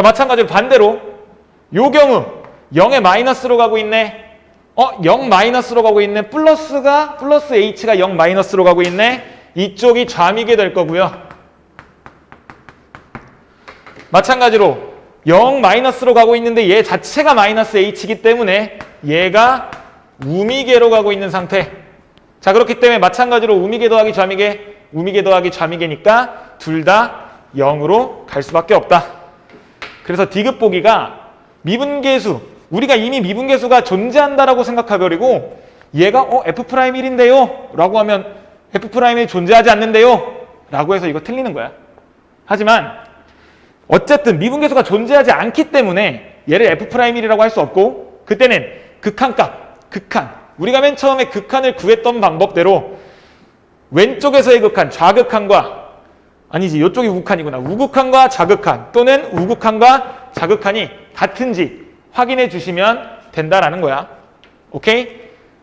자, 마찬가지로 반대로 요 경우 0의 마이너스로 가고 있네. 어, 0 마이너스로 가고 있네. 플러스가 플러스 h가 0 마이너스로 가고 있네. 이쪽이 좌미게 될 거고요. 마찬가지로 0 마이너스로 가고 있는데 얘 자체가 마이너스 h이기 때문에 얘가 우미계로 가고 있는 상태. 자 그렇기 때문에 마찬가지로 우미계 더하기 좌미계, 우미계 더하기 좌미계니까 둘 다 0으로 갈 수밖에 없다. 그래서 디귿 보기가 미분계수 우리가 이미 미분계수가 존재한다라고 생각해버리고 얘가 어 f'1인데요? 라고 하면 f'1이 존재하지 않는데요? 라고 해서 이거 틀리는 거야. 하지만 어쨌든 미분계수가 존재하지 않기 때문에 얘를 f'1이라고 할 수 없고 그때는 극한값, 극한. 우리가 맨 처음에 극한을 구했던 방법대로 왼쪽에서의 극한, 좌극한과 아니지 이쪽이 우극한이구나. 우극한과 좌극한 또는 우극한과 좌극한이 같은지 확인해 주시면 된다라는 거야. 오케이?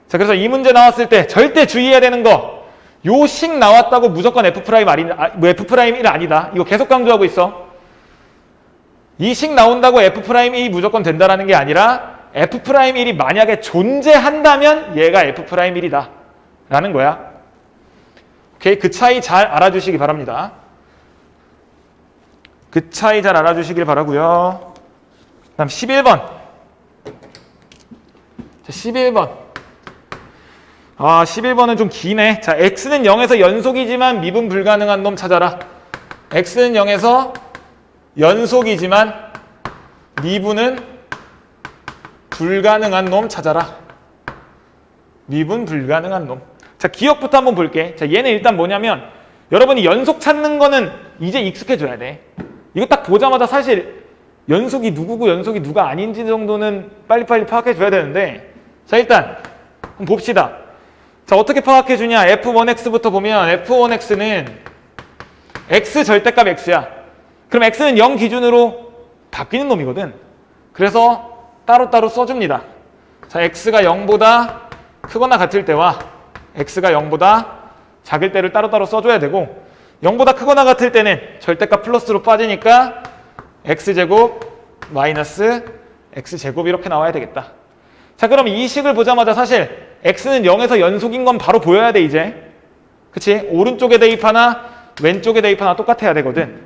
자 그래서 이 문제 나왔을 때 절대 주의해야 되는 거 요 식 나왔다고 무조건 F 프라임 아니 아, 뭐 F 프라임 1 아니다. 이거 계속 강조하고 있어. 이 식 나온다고 F 프라임 1이 무조건 된다라는 게 아니라 F 프라임 1이 만약에 존재한다면 얘가 F 프라임 1이다. 라는 거야. 오케이? 그 차이 잘 알아주시기 바랍니다 그 차이 잘 알아주시길 바라고요. 다음 11번. 자 11번. 아 11번은 좀 기네. 자 x는 0에서 연속이지만 미분 불가능한 놈 찾아라. X는 0에서 연속이지만 미분은 불가능한 놈 찾아라. 미분 불가능한 놈. 자 기억부터 한번 볼게. 자 얘는 일단 뭐냐면 여러분이 연속 찾는 거는 이제 익숙해져야 돼 이거 딱 보자마자 사실 연속이 누구고 연속이 누가 아닌지 정도는 빨리빨리 파악해 줘야 되는데 자 일단 봅시다. 자 어떻게 파악해 주냐? f1x부터 보면 f1x는 x 절대값 x야. 그럼 x는 0 기준으로 바뀌는 놈이거든. 그래서 따로따로 써줍니다. 자 x가 0보다 크거나 같을 때와 x가 0보다 작을 때를 따로따로 써줘야 되고 0보다 크거나 같을 때는 절대값 플러스로 빠지니까 x제곱 마이너스 x제곱 이렇게 나와야 되겠다. 자 그럼 이 식을 보자마자 사실 x는 0에서 연속인 건 바로 보여야 돼 이제. 그치? 오른쪽에 대입 하나 왼쪽에 대입 하나 똑같아야 되거든.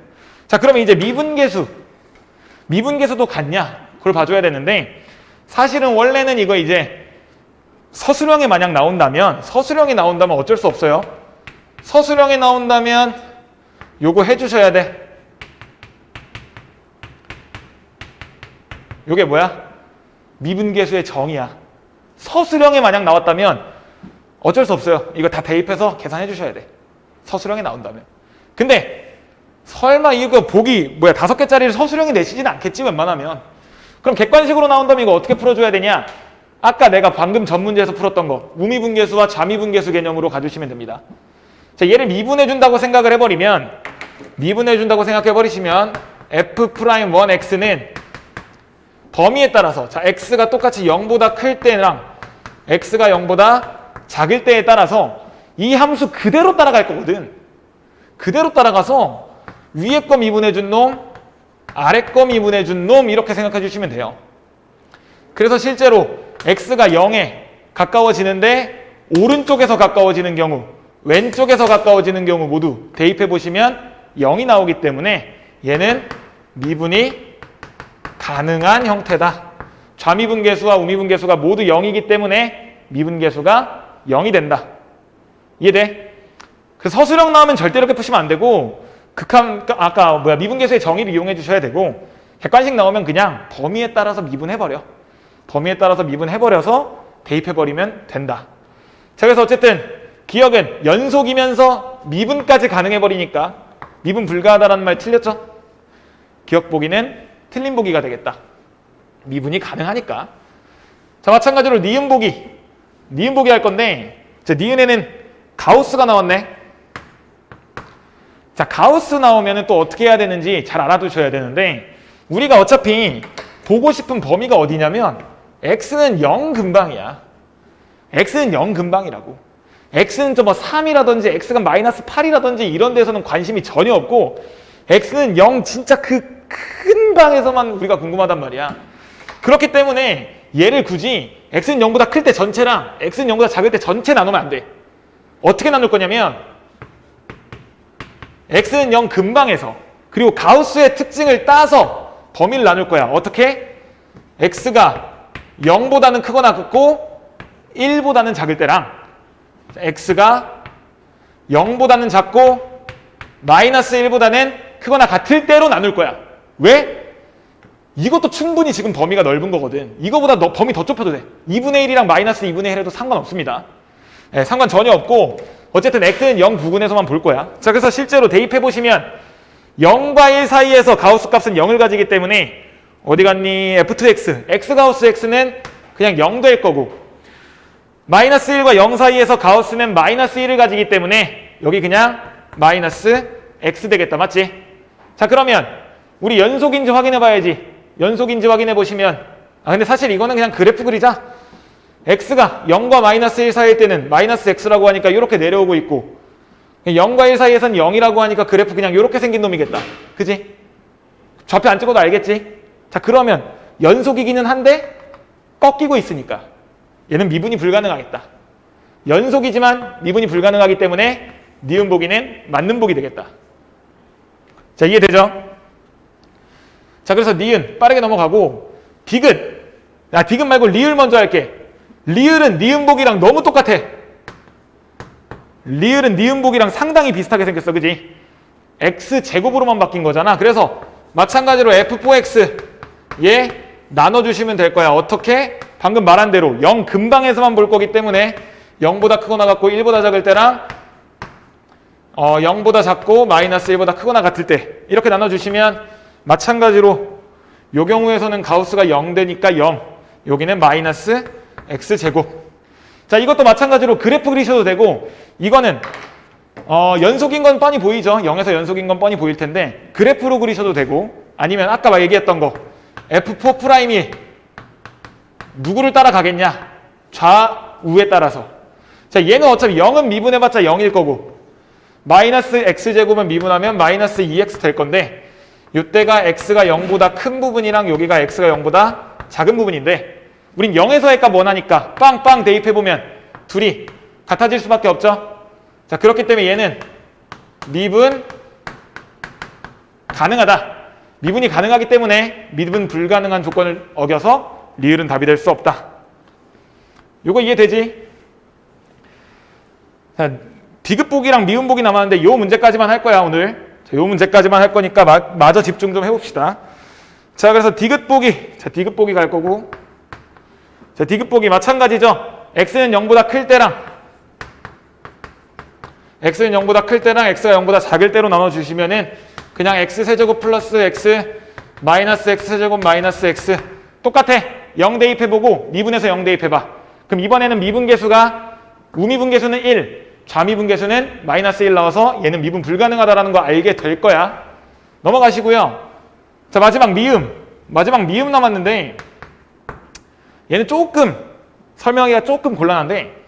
자 그러면 이제 미분계수 미분계수도 같냐? 그걸 봐줘야 되는데 사실은 원래는 이거 이제 서술형이 만약 나온다면 서술형이 나온다면 어쩔 수 없어요. 서술형이 나온다면 요거 해주셔야 돼. 요게 뭐야? 미분계수의 정의야. 서술형이 만약 나왔다면 어쩔 수 없어요. 이거 다 대입해서 계산해 주셔야 돼. 서술형이 나온다면. 근데 설마 이거 보기 뭐야 다섯 개짜리를 서술형이 내시진 않겠지 웬만하면. 그럼 객관식으로 나온다면 이거 어떻게 풀어줘야 되냐? 아까 내가 방금 전 문제에서 풀었던 거 우미분계수와 좌미분계수 개념으로 가주시면 됩니다. 자, 얘를 미분해 준다고 생각을 해버리면 미분해 준다고 생각해 버리시면 f'1x는 범위에 따라서 자 x가 똑같이 0보다 클 때랑 x가 0보다 작을 때에 따라서 이 함수 그대로 따라갈 거거든. 그대로 따라가서 위에 거 미분해 준 놈, 아래 거 미분해 준 놈 이렇게 생각해 주시면 돼요. 그래서 실제로 x가 0에 가까워지는데 오른쪽에서 가까워지는 경우 왼쪽에서 가까워지는 경우 모두 대입해 보시면 0이 나오기 때문에 얘는 미분이 가능한 형태다. 좌미분계수와 우미분계수가 모두 0이기 때문에 미분계수가 0이 된다. 이해돼? 그 서술형 나오면 절대 이렇게 푸시면 안 되고 극한 아까 뭐야 미분계수의 정의를 이용해 주셔야 되고 객관식 나오면 그냥 범위에 따라서 미분해 버려. 범위에 따라서 미분해 버려서 대입해 버리면 된다. 자 그래서 어쨌든 기억은 연속이면서 미분까지 가능해 버리니까 미분 불가하다라는 말 틀렸죠? 기억 보기는 틀린 보기가 되겠다. 미분이 가능하니까. 자 마찬가지로 니은 보기, 니은 보기 할 건데 자 니은에는 가우스가 나왔네. 자 가우스 나오면 또 어떻게 해야 되는지 잘 알아두셔야 되는데 우리가 어차피 보고 싶은 범위가 어디냐면 x는 0 근방이야. x는 0 근방이라고. X는 좀뭐 3이라든지 x가 마이너스 8이라든지 이런 데서는 관심이 전혀 없고 x는 0 진짜 그 큰 방에서만 우리가 궁금하단 말이야. 그렇기 때문에 얘를 굳이 x는 0보다 클 때 전체랑 x는 0보다 작을 때 전체 나누면 안 돼. 어떻게 나눌 거냐면 x는 0 근방에서 그리고 가우스의 특징을 따서 범위를 나눌 거야. 어떻게? x가 0보다는 크거나 같고 1보다는 작을 때랑 x가 0보다는 작고 마이너스 1보다는 크거나 같을 때로 나눌 거야. 왜? 이것도 충분히 지금 범위가 넓은 거거든. 이거보다 너, 범위 더 좁혀도 돼. 2분의 1이랑 마이너스 2분의 1 해도 상관없습니다. 예, 상관 전혀 없고 어쨌든 x는 0 부근에서만 볼 거야. 자 그래서 실제로 대입해 보시면 0과 1 사이에서 가우스 값은 0을 가지기 때문에 어디 갔니? f2x, x 가우스 x는 그냥 0될 거고 마이너스 1과 0 사이에서 가우스는 마이너스 1을 가지기 때문에 여기 그냥 마이너스 x 되겠다. 맞지? 자 그러면 우리 연속인지 확인해 봐야지. 연속인지 확인해 보시면 아 근데 사실 이거는 그냥 그래프 그리자. x가 0과 마이너스 1 사이일 때는 마이너스 x라고 하니까 이렇게 내려오고 있고 0과 1 사이에선 0이라고 하니까 그래프 그냥 이렇게 생긴 놈이겠다. 그지? 좌표 안 찍어도 알겠지? 자 그러면 연속이기는 한데 꺾이고 있으니까 얘는 미분이 불가능하겠다. 연속이지만 미분이 불가능하기 때문에 니은 보기는 맞는 보기 되겠다. 자 이해되죠? 자 그래서 니은 빠르게 넘어가고 디귿 아 디귿 말고 리을 먼저 할게. 리을은 니은복이랑 너무 똑같아. 리을은 니은복이랑 상당히 비슷하게 생겼어. 그지? x 제곱으로만 바뀐 거잖아. 그래서 마찬가지로 f4x 얘 나눠주시면 될 거야. 어떻게? 방금 말한 대로 0 근방에서만 볼 거기 때문에 0보다 크거나 같고 1보다 작을 때랑 어, 0보다 작고 마이너스 1보다 크거나 같을 때 이렇게 나눠주시면 마찬가지로 요 경우에서는 가우스가 0 되니까 0 여기는 마이너스 x제곱. 자 이것도 마찬가지로 그래프 그리셔도 되고 이거는 어, 연속인 건 뻔히 보이죠? 0에서 연속인 건 뻔히 보일 텐데 그래프로 그리셔도 되고 아니면 아까 막 얘기했던 거 f4 프라임이 누구를 따라가겠냐 좌우에 따라서 자 얘는 어차피 0은 미분해봤자 0일 거고 마이너스 x제곱은 미분하면 마이너스 2x 될 건데 이때가 x가 0보다 큰 부분이랑 여기가 x가 0보다 작은 부분인데 우린 0에서의 값 원하니까 빵빵 대입해보면 둘이 같아질 수밖에 없죠. 자 그렇기 때문에 얘는 미분 가능하다. 미분이 가능하기 때문에 미분 불가능한 조건을 어겨서 리을은 답이 될 수 없다. 요거 이해되지? 자, 디귿보기랑 미음보기 남았는데 요 문제까지만 할 거야 오늘. 자, 요 문제까지만 할 거니까 마, 마저 집중 좀 해봅시다. 자 그래서 디귿보기, 자 디귿보기 갈 거고 자, 디귿보기 마찬가지죠. x는 0보다 클 때랑 x는 0보다 클 때랑 x가 0보다 작을 때로 나눠주시면은 그냥 x 세제곱 플러스 x 마이너스 x 세제곱 마이너스 x 똑같아. 0 대입해보고 미분해서 0 대입해봐. 그럼 이번에는 미분계수가 우미분계수는 1, 좌미분계수는 마이너스 1 나와서 얘는 미분 불가능하다라는 거 알게 될 거야. 넘어가시고요. 자 마지막 미음. 마지막 미음 남았는데 얘는 조금 설명하기가 조금 곤란한데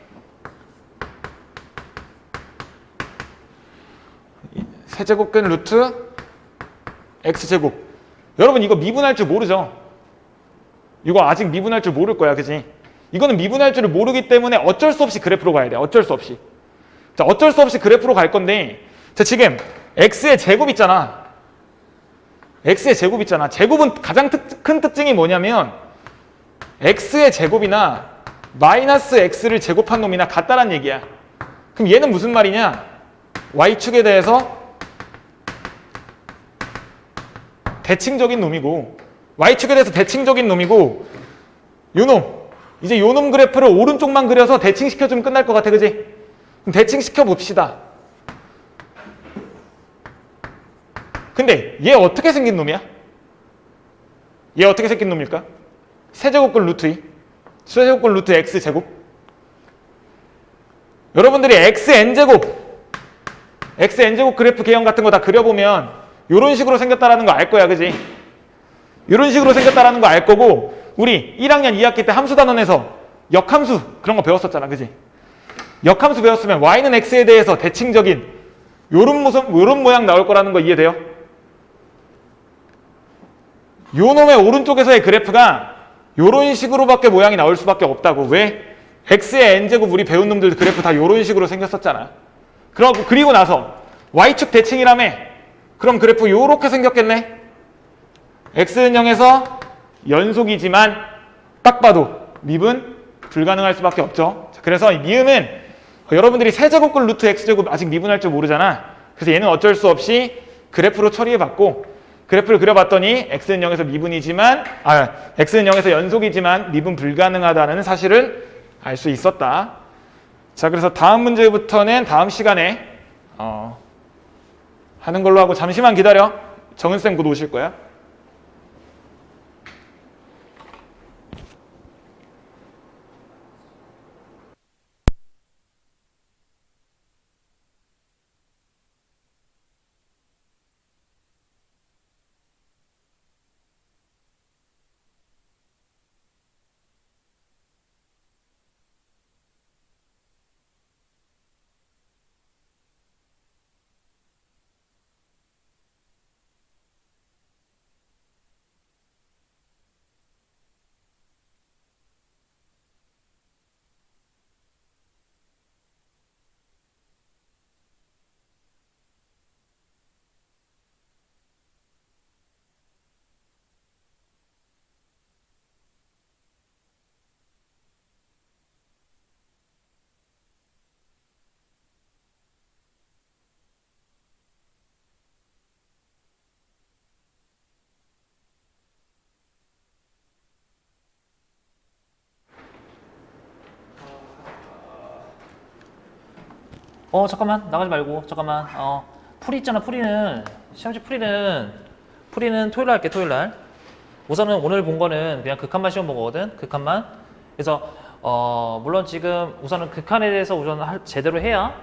세제곱근 루트 x제곱 여러분 이거 미분할 줄 모르죠? 이거 아직 미분할 줄 모를 거야 그지? 이거는 미분할 줄을 모르기 때문에 어쩔 수 없이 그래프로 가야 돼 어쩔 수 없이 자 어쩔 수 없이 그래프로 갈 건데 자 지금 x의 제곱 있잖아 x의 제곱 있잖아 제곱은 가장 특, 큰 특징이 뭐냐면 x의 제곱이나 마이너스 x를 제곱한 놈이나 같다란 얘기야. 그럼 얘는 무슨 말이냐? y축에 대해서 대칭적인 놈이고 y축에 대해서 대칭적인 놈이고 요놈 이제 요놈 그래프를 오른쪽만 그려서 대칭시켜주면 끝날 것 같아 그지? 그럼 대칭시켜 봅시다. 근데 얘 어떻게 생긴 놈이야? 얘 어떻게 생긴 놈일까? 세제곱근 루트 2 세제곱근 루트 x제곱 여러분들이 xn제곱 xn제곱 그래프 개형 같은 거 다 그려보면 이런 식으로 생겼다라는 거 알 거야 그지 이런 식으로 생겼다라는 거 알 거고 우리 1학년 2학기 때 함수 단원에서 역함수 그런 거 배웠었잖아 그지 역함수 배웠으면 y는 x에 대해서 대칭적인 요런 모습 요런 모양 나올 거라는 거 이해돼요? 요 놈의 오른쪽에서의 그래프가 요런 식으로밖에 모양이 나올 수밖에 없다고. 왜? x의 n제곱 우리 배운 놈들 그래프 다 요런 식으로 생겼었잖아. 그러고 그리고 나서 y축 대칭이라며. 그럼 그래프 요렇게 생겼겠네. X는 0에서 연속이지만 딱 봐도 밉은 불가능할 수밖에 없죠. 자, 그래서 이 미음은 여러분들이 세제곱근 루트 x제곱 아직 미분할 줄 모르잖아. 그래서 얘는 어쩔 수 없이 그래프로 처리해봤고 그래프를 그려봤더니 x는 0에서 미분이지만 아 x는 0에서 연속이지만 미분 불가능하다는 사실을 알 수 있었다. 자 그래서 다음 문제부터는 다음 시간에 어, 하는 걸로 하고 잠시만 기다려. 정은쌤 곧 오실 거야. 어 잠깐만. 나가지 말고. 잠깐만. 어. 풀이 있잖아 풀이는. 시험지 풀이는. 풀이는 토요일 날 할게 토요일 날. 우선은 오늘 본 거는 그냥 극한만 시험 본 거거든 극한만. 그래서 어 물론 지금 우선은 극한에 대해서 우선 할, 제대로 해야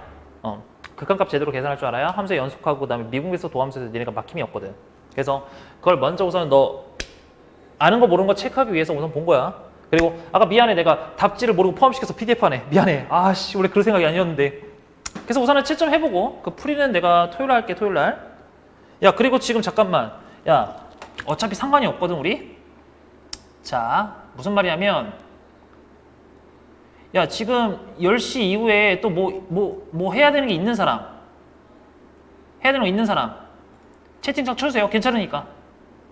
어 극한값 제대로 계산할 줄 알아야 함수 연속하고 그다음에 미분계수 도함수에서 니네가 막힘이 없거든. 그래서 그걸 먼저 우선 너 아는 거 모르는 거 체크하기 위해서 우선 본 거야. 그리고 아까 미안해. 내가 답지를 모르고 포함시켜서 PDF 하네. 미안해. 아씨 원래 그럴 생각이 아니었는데. 그래서 우선은 채점 해보고 그 풀이는 내가 토요일 날 할게 토요일 날. 야 그리고 지금 잠깐만. 야 어차피 상관이 없거든 우리. 자 무슨 말이냐면 야 지금 10시 이후에 또 뭐 뭐 뭐 해야 되는 게 있는 사람. 해야 되는 거 있는 사람. 채팅창 쳐주세요. 괜찮으니까.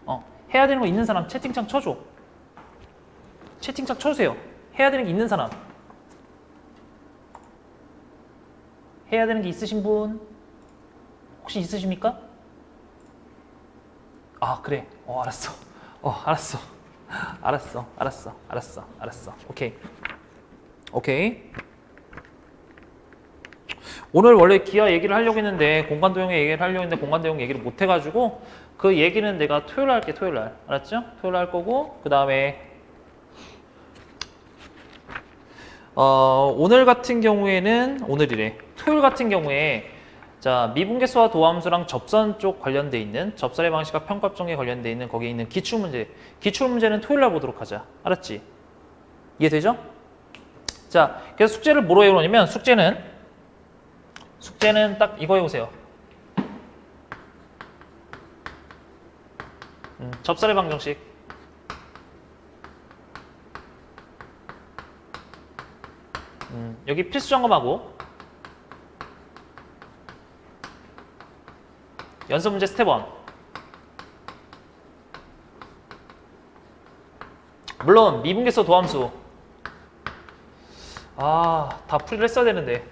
어 해야 되는 거 있는 사람 채팅창 쳐줘. 채팅창 쳐주세요. 해야 되는 게 있는 사람 해야 되는 게 있으신 분? 혹시 있으십니까? 아 그래. 어 알았어. 어 알았어. 알았어 알았어 알았어 알았어. 오케이. 오케이. 오늘 원래 기아 얘기를 하려고 했는데 공간 도형 얘기를 하려고 했는데 공간 도형 얘기를 못 해가지고 그 얘기는 내가 토요일 날 할게 토요일 날. 알았죠? 토요일 날할 거고 그 다음에 어, 오늘 같은 경우에는 오늘이래 토요일 같은 경우에 자 미분계수와 도함수랑 접선 쪽 관련돼 있는 접선의 방식과 평가점에 관련돼 있는 거기에 있는 기출 문제 기출 문제는 토요일 날 보도록 하자 알았지? 이해되죠? 자 그래서 숙제를 뭐로 해오냐면 숙제는 숙제는 딱 이거 해보세요. 음, 접선의 방정식. 음, 여기 필수 점검하고 연습 문제 스텝 1. 물론 미분계수 도함수. 아, 다 풀이를 했어야 되는데.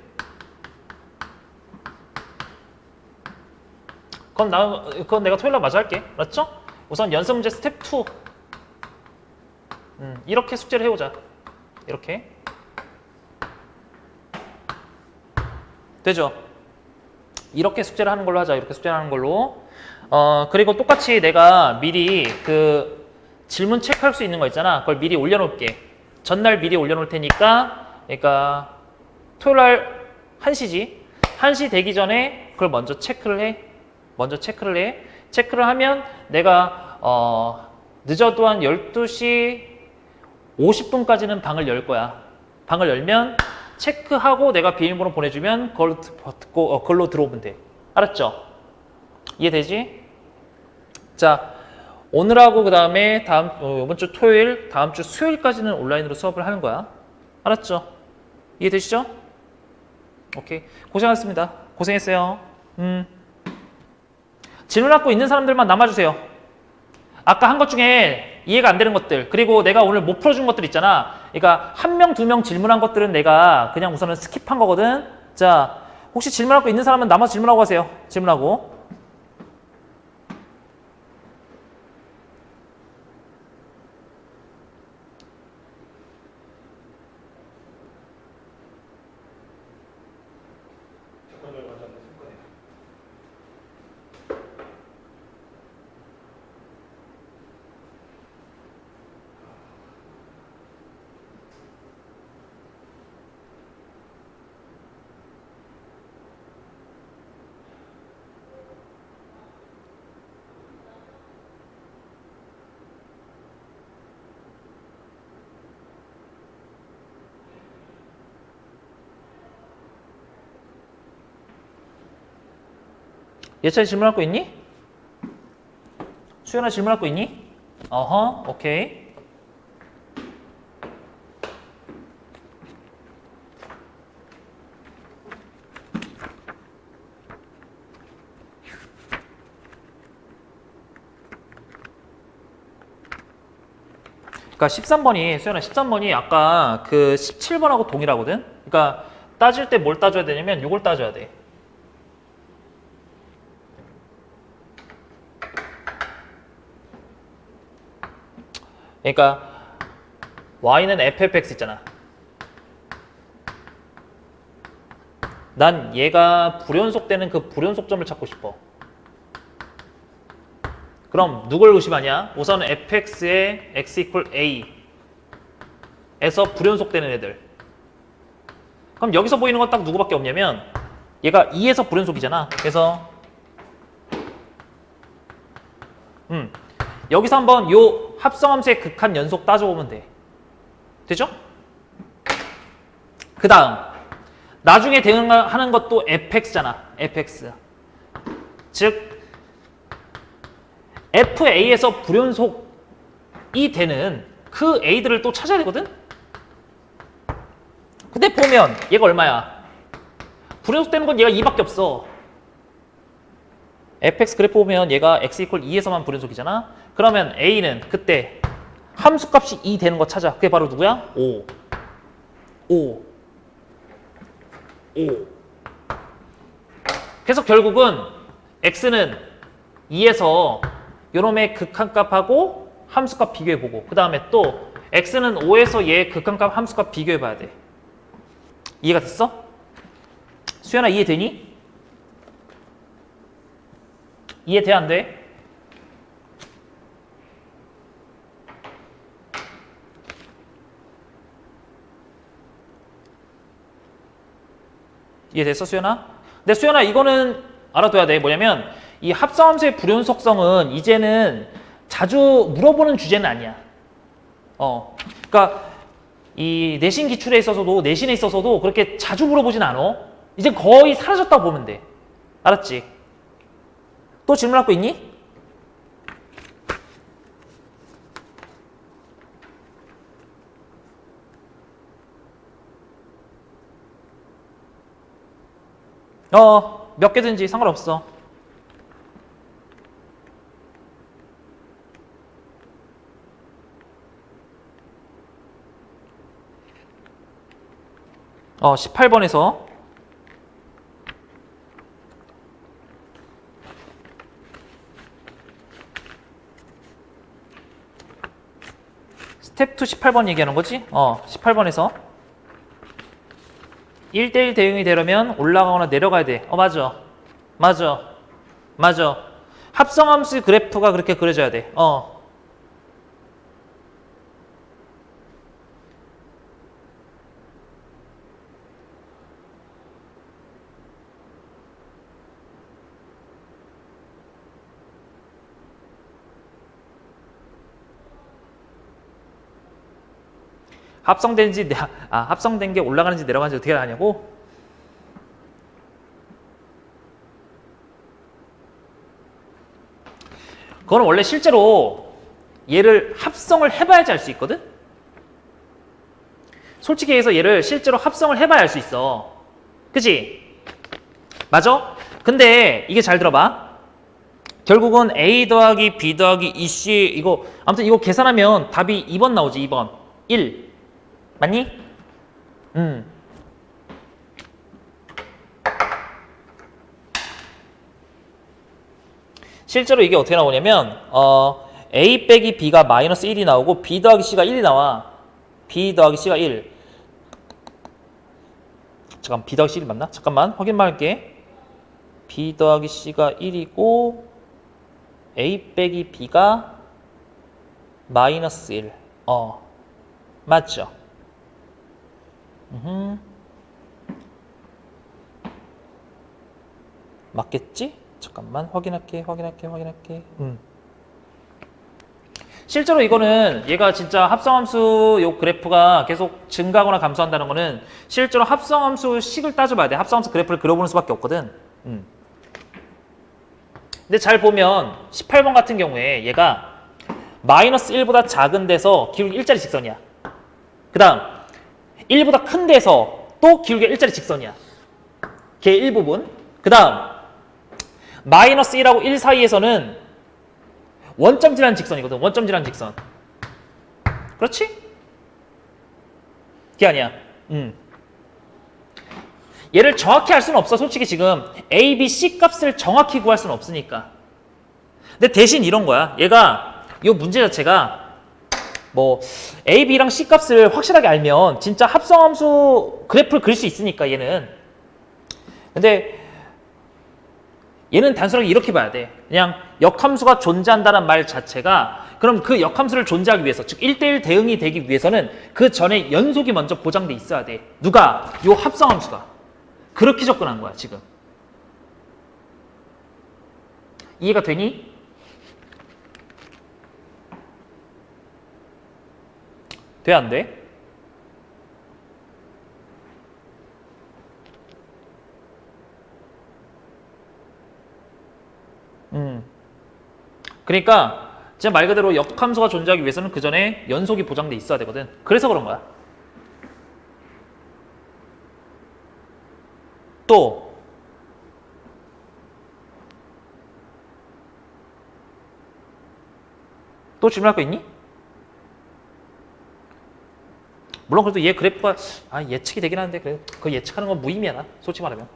그건 나 그건 내가 토요일 날 마저 할게. 맞죠? 우선 연습 문제 스텝 2. 음, 이렇게 숙제를 해 오자. 이렇게. 되죠? 이렇게 숙제를 하는 걸로 하자. 이렇게 숙제를 하는 걸로. 어, 그리고 똑같이 내가 미리 그 질문 체크할 수 있는 거 있잖아. 그걸 미리 올려 놓을게. 전날 미리 올려 놓을 테니까 그러니까 토요일 날 1시지. 1시 되기 전에 그걸 먼저 체크를 해. 먼저 체크를 해. 체크를 하면 내가 어, 늦어도 한 12시 50분까지는 방을 열 거야. 방을 열면 체크하고 내가 비밀번호 보내주면 그걸로 듣고 어, 그걸로 들어오면 돼. 알았죠? 이해되지? 자, 오늘하고 그 다음에 다음 어, 이번 주 토요일, 다음 주 수요일까지는 온라인으로 수업을 하는 거야. 알았죠? 이해되시죠? 오케이 고생하셨습니다. 고생했어요. 음. 질문 갖고 있는 사람들만 남아주세요. 아까 한 것 중에 이해가 안 되는 것들 그리고 내가 오늘 못 풀어준 것들 있잖아. 그러니까 한 명, 두 명 질문한 것들은 내가 그냥 우선은 스킵한 거거든. 자 혹시 질문 갖고 있는 사람은 남아서 질문하고 가세요. 질문하고. 예찬이 질문할 거 있니? 수연아 질문할 거 있니? 어허, 오케이. 그러니까 13번이 수연아 13번이 아까 그 17번하고 동일하거든. 그러니까 따질 때 뭘 따져야 되냐면 이걸 따져야 돼. 그러니까 y는 fx 있잖아. 난 얘가 불연속되는 그 불연속점을 찾고 싶어. 그럼 누굴 의심하냐? 우선 fx의 x equal a 에서 불연속되는 애들. 그럼 여기서 보이는 건 딱 누구밖에 없냐면 얘가 2에서 불연속이잖아. 그래서 음 여기서 한번 요 합성함수의 극한 연속 따져보면 돼. 되죠? 그 다음 나중에 대응하는 것도 fx잖아. fx. 즉 fa에서 불연속이 되는 그 a들을 또 찾아야 되거든? 근데 보면 얘가 얼마야? 불연속되는 건 얘가 2밖에 없어. Fx 그래프 보면 얘가 x 이퀄 2에서만 불연속이잖아. 그러면 a는 그때 함수 값이 2 되는 거 찾아. 그게 바로 누구야? 5. 5. 5. 그래서 결국은 x는 2에서 요놈의 극한값하고 함수값 비교해보고 그 다음에 또 x는 5에서 얘 극한값 함수값 비교해봐야 돼. 이해가 됐어? 수연아 이해되니? 이해 돼 안 돼? 이해됐어 수연아? 근데 수연아 이거는 알아둬야 돼 뭐냐면 이 합성함수의 불연속성은 이제는 자주 물어보는 주제는 아니야 어 그러니까 이 내신 기출에 있어서도 내신에 있어서도 그렇게 자주 물어보진 않아 이제 거의 사라졌다고 보면 돼 알았지? 또 질문할 거 있니? 어, 몇 개든지 상관없어. 어, 18번에서 2 18번 얘기하는 거지? 어, 18번에서 1대1 대응이 되려면 올라가거나 내려가야 돼. 어, 맞아. 맞아. 맞아. 합성함수 그래프가 그렇게 그려져야 돼. 어. 합성된지 내- 아 합성된 게 올라가는지 내려가는지 어떻게 하냐고? 그건 원래 실제로 얘를 합성을 해봐야지 알 수 있거든? 솔직히 해서 얘를 실제로 합성을 해봐야 알 수 있어. 그치? 맞아? 근데 이게 잘 들어봐. 결국은 A 더하기 B 더하기 EC 이거 아무튼 이거 계산하면 답이 2번 나오지 2번 1 맞니? 음 실제로 이게 어떻게 나오냐면 어, A 빼기 B가 마이너스 1이 나오고 B 더하기 C가 1이 나와 B 더하기 C가 1 잠깐 B 더하기 C 1 맞나? 잠깐만 확인만 할게 B 더하기 C가 1이고 A 빼기 B가 마이너스 1 어, 맞죠? 음흠. 맞겠지? 잠깐만 확인할게 확인할게 확인할게 음. 실제로 이거는 얘가 진짜 합성함수 요 그래프가 계속 증가하거나 감소한다는 거는 실제로 합성함수 식을 따져봐야 돼 합성함수 그래프를 그려보는 수밖에 없거든 음. 근데 잘 보면 18번 같은 경우에 얘가 마이너스 1보다 작은 데서 기울기 일자리 직선이야 그 다음 1보다 큰 데서 또 기울기 일자리 직선이야 걔 일부분 그 다음 마이너스 1하고 1 사이에서는 원점지라는 직선이거든. 원점지라는 직선. 그렇지? 그게 아니야. 음. 얘를 정확히 할 수는 없어. 솔직히 지금 A, B, C 값을 정확히 구할 수는 없으니까. 근데 대신 이런 거야. 얘가 이 문제 자체가 뭐 A, B랑 C 값을 확실하게 알면 진짜 합성함수 그래프를 그릴 수 있으니까 얘는. 근데 얘는 단순하게 이렇게 봐야 돼. 그냥 역함수가 존재한다는 말 자체가 그럼 그 역함수를 존재하기 위해서 즉 1대1 대응이 되기 위해서는 그 전에 연속이 먼저 보장돼 있어야 돼. 누가? 요 합성함수가. 그렇게 접근한 거야, 지금. 이해가 되니? 돼, 안 돼? 음. 그러니까 진짜 말 그대로 역함수가 존재하기 위해서는 그 전에 연속이 보장돼 있어야 되거든. 그래서 그런 거야. 또 또 질문할 거 있니? 물론 그래도 얘 그래프가 아, 예측이 되긴 하는데 그래 그 예측하는 건 무의미야 나 솔직히 말하면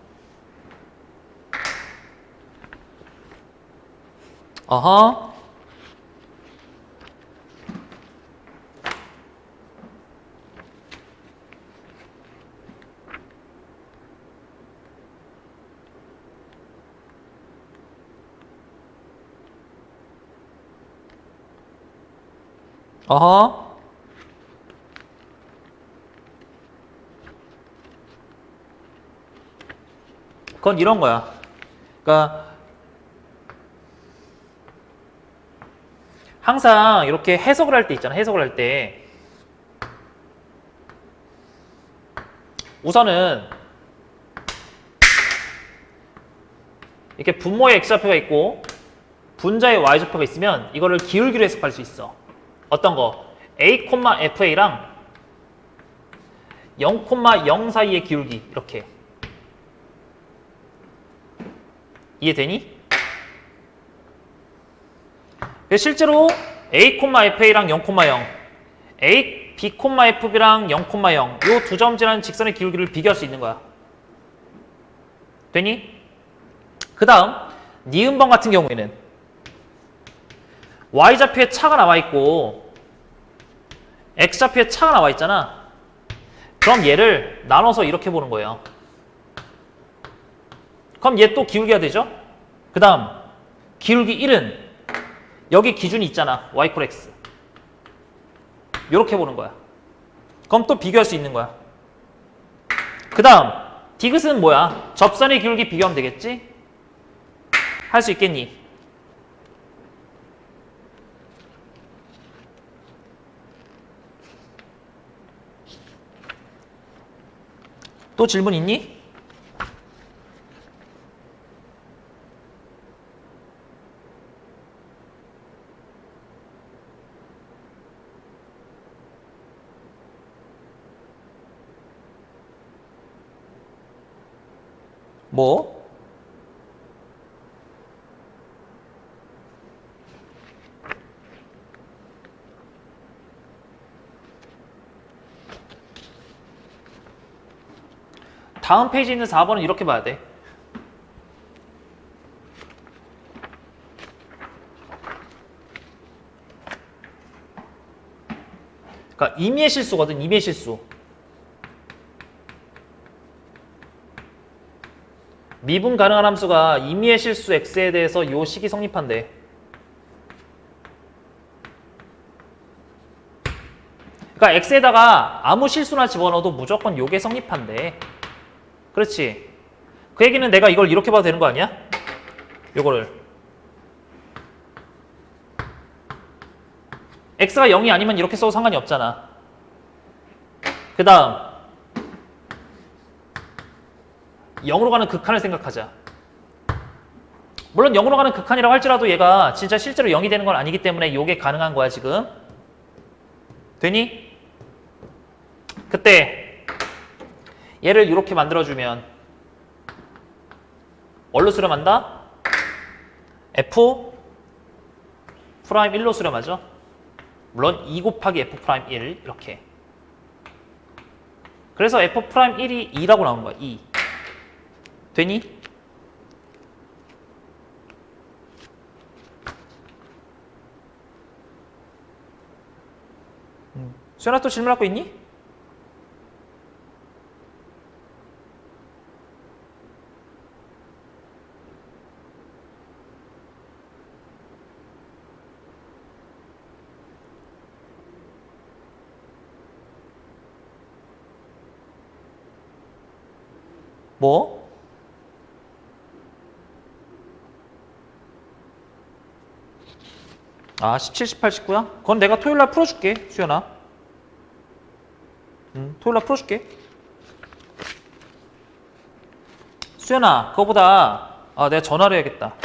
어허. 어허. 그건 이런 거야. 그러니까 항상 이렇게 해석을 할 때 있잖아. 해석을 할 때. 우선은 이렇게 분모의 x좌표가 있고 분자의 y좌표가 있으면 이거를 기울기로 해석할 수 있어. 어떤 거? a, fa랑 0, 0 사이의 기울기 이렇게. 이해되니? 실제로 a, fa랑 0, 0, a, b, fb랑 0, 0, 요 두 점지라는 직선의 기울기를 비교할 수 있는 거야. 되니? 그 다음 니은번 같은 경우에는 y좌표에 차가 나와 있고 x좌표에 차가 나와 있잖아. 그럼 얘를 나눠서 이렇게 보는 거예요. 그럼 얘 또 기울기가 되죠? 그 다음 기울기 1은 여기 기준이 있잖아. y 콜 x. 이렇게 보는 거야. 그럼 또 비교할 수 있는 거야. 그 다음 디귿은 뭐야? 접선의 기울기 비교하면 되겠지? 할 수 있겠니? 또 질문 있니? 뭐? 다음 페이지에 있는 4번은 이렇게 봐야 돼. 그러니까 임의의 실수거든, 임의의 실수. 미분 가능한 함수가 임의의 실수 x에 대해서 요 식이 성립한대. 그러니까 x에다가 아무 실수나 집어넣어도 무조건 요게 성립한대. 그렇지. 그 얘기는 내가 이걸 이렇게 봐도 되는 거 아니야? 요거를. x가 0이 아니면 이렇게 써도 상관이 없잖아. 그 다음 0으로 가는 극한을 생각하자. 물론 0으로 가는 극한이라고 할지라도 얘가 진짜 실제로 0이 되는 건 아니기 때문에 이게 가능한 거야 지금. 되니? 그때 얘를 이렇게 만들어주면 뭘로 수렴한다? f 프라임 1로 수렴하죠. 물론 2 곱하기 f 프라임 1 이렇게. 그래서 f 프라임 1이 2라고 나오는 거야. 2. 되니? 음. 수연아 또 질문할 거 있니? 뭐? 아, 17, 18, 19야? 그건 내가 토요일 날 풀어줄게, 수연아. 응, 토요일 날 풀어줄게. 수연아, 그거보다, 아, 내가 전화를 해야겠다.